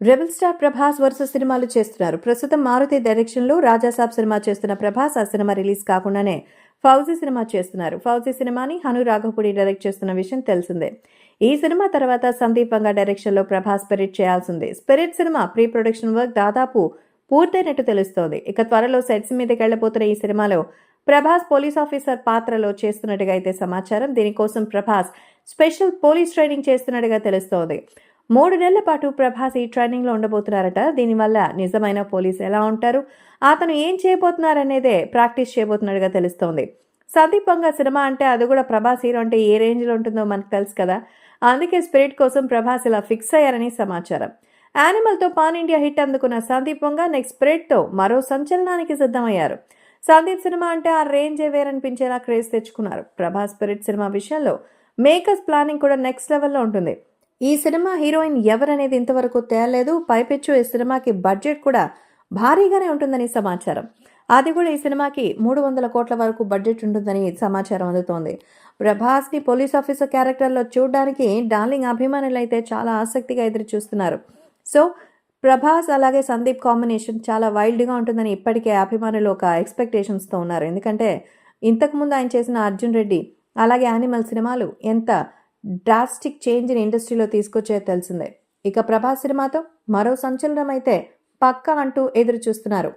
Rebel star Prabhas వరుస సినిమాలు చేస్తున్నారు. ప్రస్తుతం మారుతి డైరెక్షన్లో రాజాసాబ్ సినిమా చేస్తున్న ప్రభాస్ ఆ సినిమా రిలీజ్ కాకుండానే ఫౌజీ సినిమా చేస్తున్నారు. ఫౌజీ సినిమాని హను రాఘపుడి డైరెక్ట్ చేస్తున్న విషయం తెలిసిందే. ఈ సినిమా తర్వాత సందీప్ డైరెక్షన్లో ప్రభాస్ స్పిరిట్ చేయాల్సింది. Spirit cinema pre production work దాదాపు పూర్తయినట్టు తెలుస్తోంది. ఇక త్వరలో సెట్స్ మీదకి వెళ్ళబోతున్న ఈ సినిమాలో ప్రభాస్ పోలీస్ ఆఫీసర్ పాత్రలో చేస్తున్నట్టుగా అయితే సమాచారం. దీనికోసం ప్రభాస్ స్పెషల్ పోలీస్ ట్రైనింగ్ చేస్తున్నట్టుగా తెలుస్తోంది. మూడు నెలల పాటు ప్రభాస్ ఈ ట్రైనింగ్లో ఉండబోతున్నారట. దీనివల్ల నిజమైన పోలీస్ ఎలా ఉంటారు? అతను ఏం చేయబోతున్నారనేదే ప్రాక్టీస్ చేయబోతున్నట్టుగా తెలుస్తోంది. సందీప్ సినిమా అంటే అది కూడా ప్రభాస్ హీరో అంటే ఏ రేంజ్లో ఉంటుందో మనకు తెలుసు కదా. అందుకే స్పిరిట్ కోసం ప్రభాస్ ఇలా ఫిక్స్ అయ్యారని సమాచారం. యానిమల్తో పాన్ ఇండియా హిట్ అందుకున్న సందీప్ పొంగా నెక్స్ట్ స్పిరిట్తో మరో సంచలనానికి సిద్ధమయ్యారు. సందీప్ సినిమా అంటే ఆ రేంజే వేరనిపించేలా క్రేజ్ తెచ్చుకున్నారు. ప్రభాస్ స్పిరిట్ సినిమా విషయంలో మేకర్స్ ప్లానింగ్ కూడా నెక్స్ట్ లెవెల్లో ఉంటుంది. ఈ సినిమా హీరోయిన్ ఎవరనేది ఇంతవరకు తేలలేదు. పైపెచ్చు ఈ సినిమాకి బడ్జెట్ కూడా భారీగానే ఉంటుందని సమాచారం. అది కూడా ఈ సినిమాకి మూడు వందల కోట్ల వరకు బడ్జెట్ ఉంటుందని సమాచారం అందుతోంది. ప్రభాస్ని పోలీస్ ఆఫీసర్ క్యారెక్టర్లో చూడడానికి డార్లింగ్ అభిమానులు అయితే చాలా ఆసక్తిగా ఎదురు చూస్తున్నారు సో ప్రభాస్ అలాగే సందీప్ కాంబినేషన్ చాలా వైల్డ్గా ఉంటుందని ఇప్పటికే అభిమానులు ఒక ఎక్స్పెక్టేషన్స్తో ఉన్నారు. ఎందుకంటే ఇంతకుముందు ఆయన చేసిన అర్జున్ రెడ్డి అలాగే యానిమల్ సినిమాలు ఎంత డ్రాస్టిక్ చేంజ్ని ఇండస్ట్రీలో తీసుకొచ్చే తెలిసిందే. ఇక ప్రభాస్ సినిమాతో మరో సంచలనం అయితే పక్కా అంటూ ఎదురు చూస్తున్నారు